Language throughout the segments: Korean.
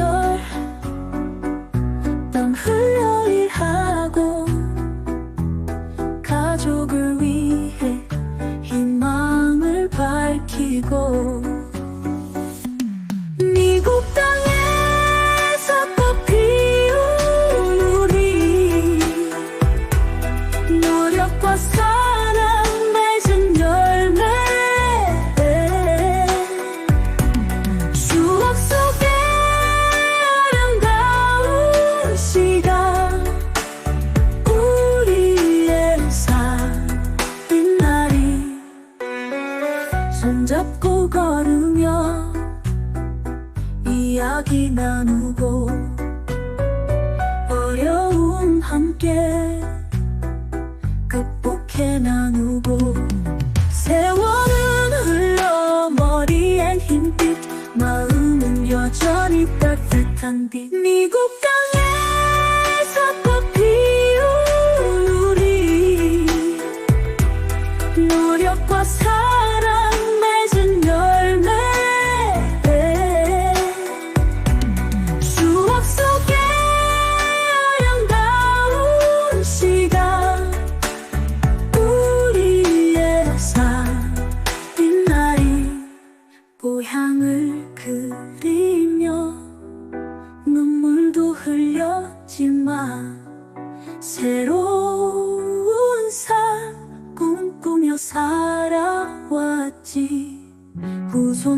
door. comigo 후손들에게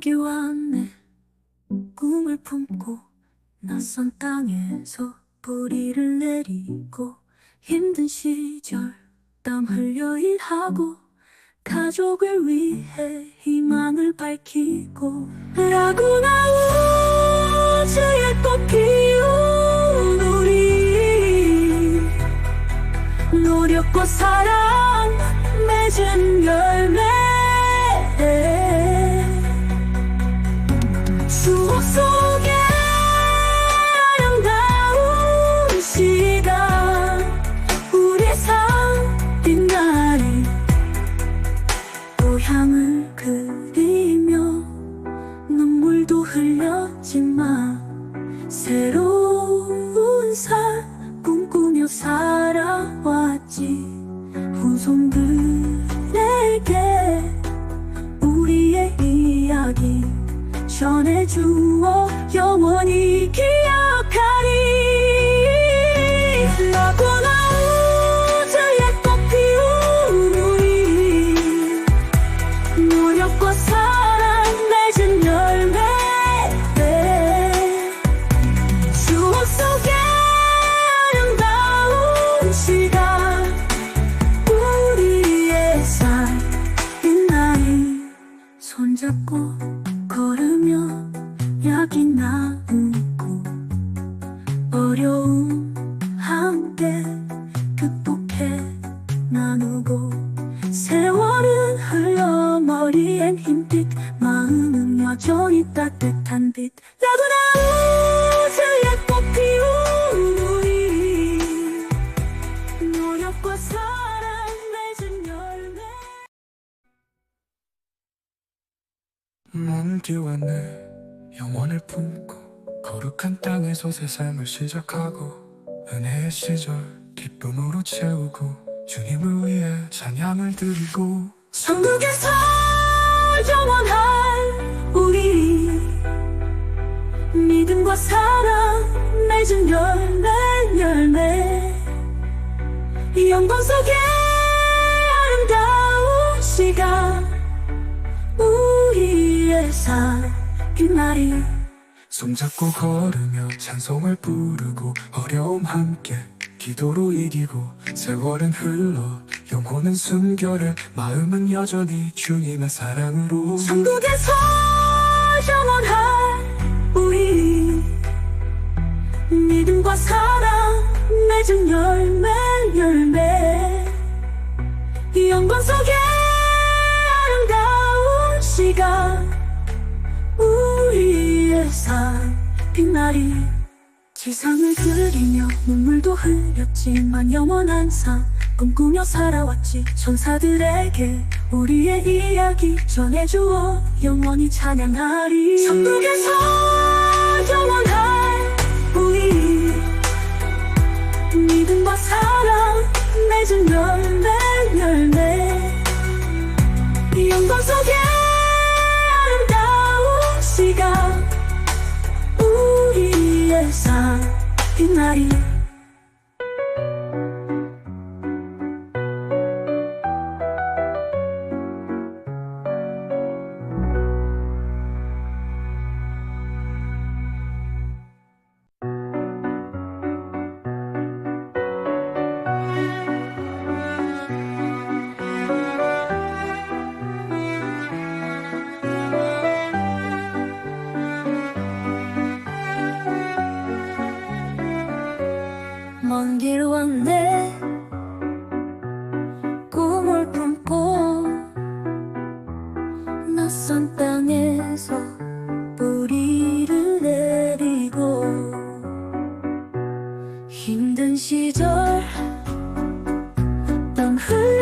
향기왔네. 꿈을 품고 낯선 땅에서 뿌리를 내리고 힘든 시절 땀 흘려 일하고 가족을 위해 희망을 밝히고 라구나 우주의 꽃 피운 우리. 노력과 사랑 맺은 열매. 나누고 세월은 흘러 머리엔 흰빛 마음은 여전히 따뜻한 빛. 나구나 우슬에 꽃 피운 우리. 노력과 사랑 맺은 열매. 먼 뒤와 내 영원을 품고 거룩한 땅에서 새 삶을 시작하고 은혜의 시절 기쁨으로 채우고 주님을 위해 찬양을 드리고 천국에서 영원한 우리 믿음과 사랑 맺은 열매 열매. 이 영광 속에 아름다운 시간 우리의 삶 빛나리 손잡고 걸으며 찬송을 부르고 어려움 함께 기도로 이기고 세월은 흘러 영혼은 숨결을 마음은 여전히 주님의 사랑으로 천국에서 영원한 우리 믿음과 사랑 맺은 열매 열매. 이 영광 속에 아름다운 시간 우리의 삶 빛나리 지상을 그리며 눈물도 흘렸지만 영원한 삶. 꿈꾸며 살아왔지 천사들에게 우리의 이야기 전해주어 영원히 찬양하리. 천국에서 영원한 우리 믿음과 사랑 맺은 열 빛 땀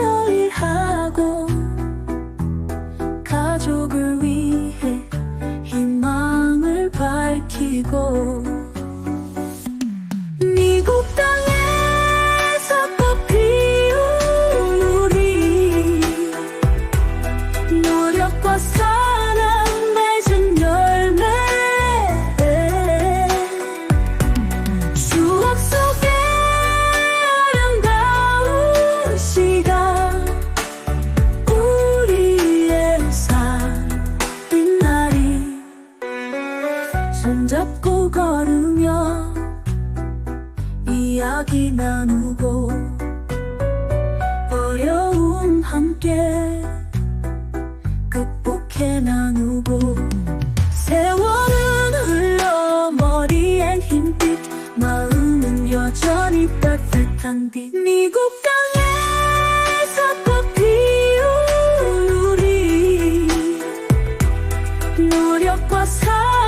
노력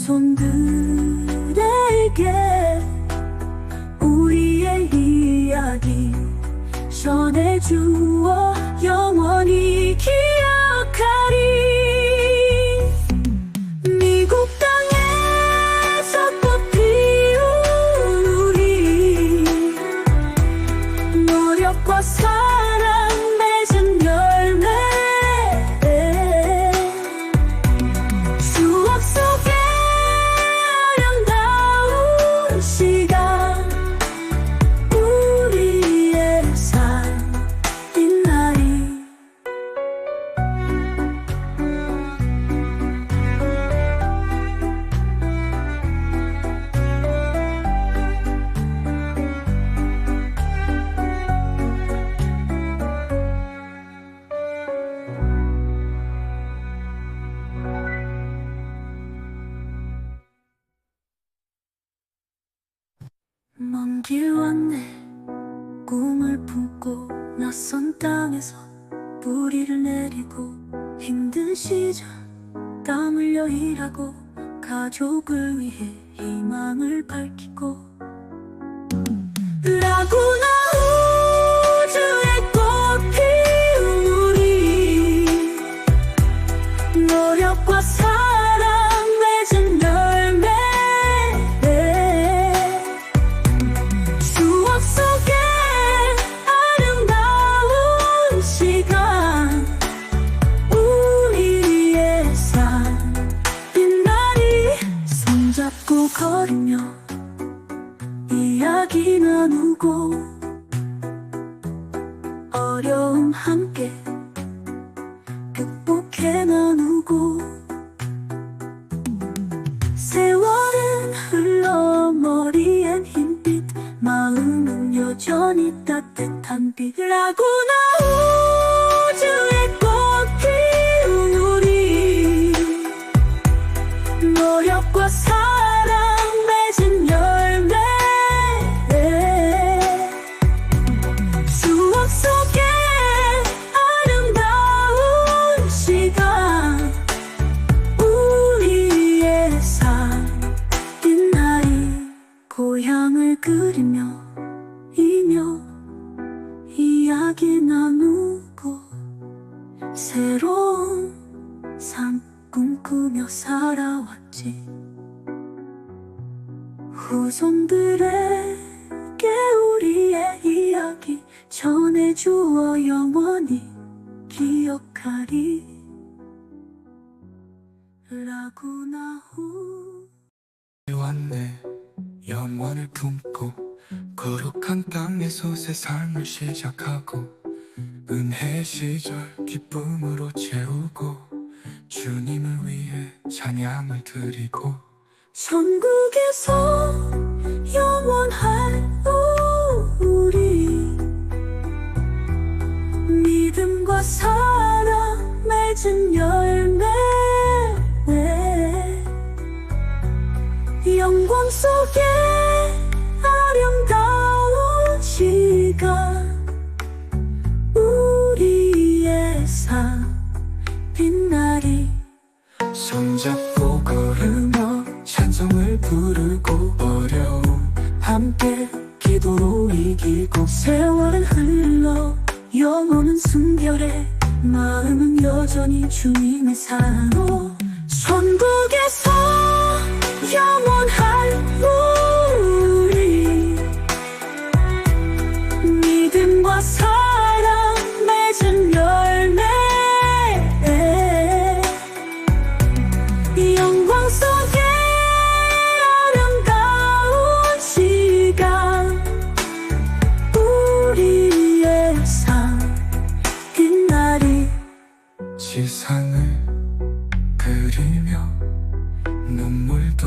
후손들에게 우리의 이야기 전해주 꿈을 품고 낯선 땅에서 뿌리를 내리고 힘든 시절 땀 흘려 일하고 가족을 위해 희망을 밝히고 걸으며 이야기 나누고 어려움 함께 극복해 나누고 세월은 흘러 머리엔 흰빛 마음은 여전히 따뜻한 빛. 라구나 우 후손들에게 우리의 이야기 전해주어 영원히 기억하리. 라구나후. 왔네 영원을 품고 거룩한 땅에서 새 삶을 시작하고 은혜의 시절 기쁨으로 채우고 주님을 위해 찬양을 드리고 천국에서 세월은 흘러 영혼은 순결해. 마음은 여전히 주님의 사랑으로. 천국에서 지상을 그리며 눈물도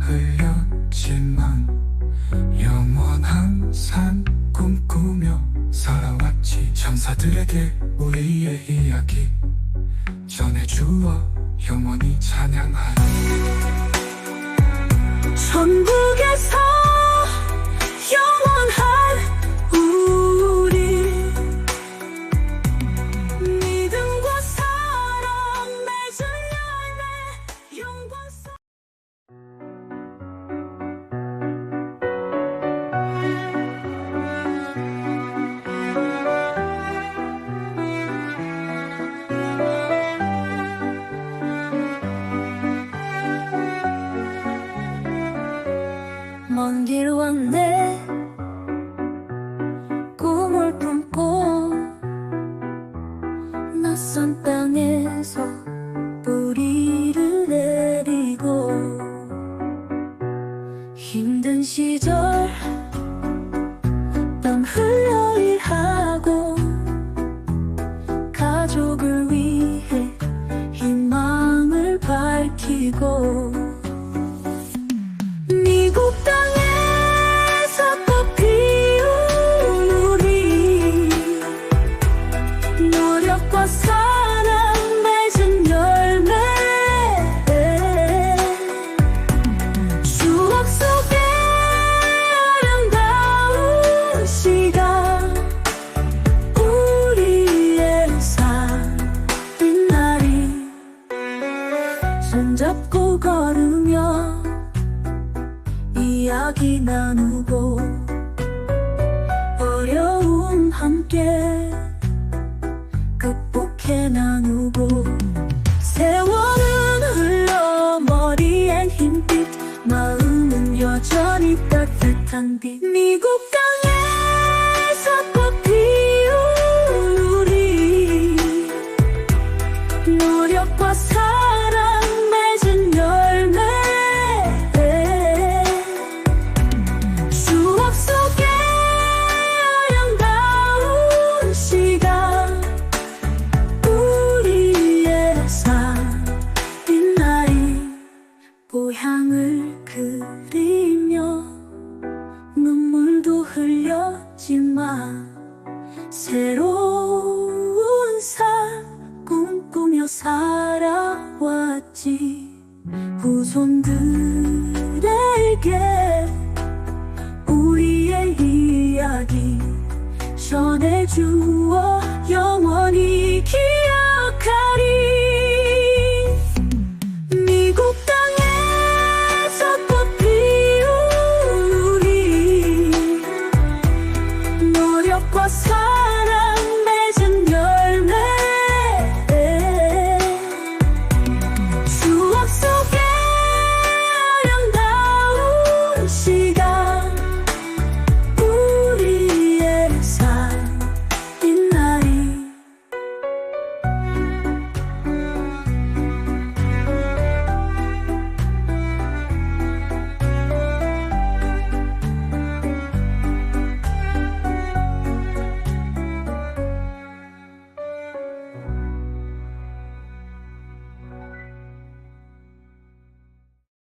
흘렸지만 영원한 삶 꿈꾸며 살아왔지. 천사들에게 우리의 이야기 전해주어 영원히 찬양하리. 천국에서 영 든 시절 살아왔지. 후손들에게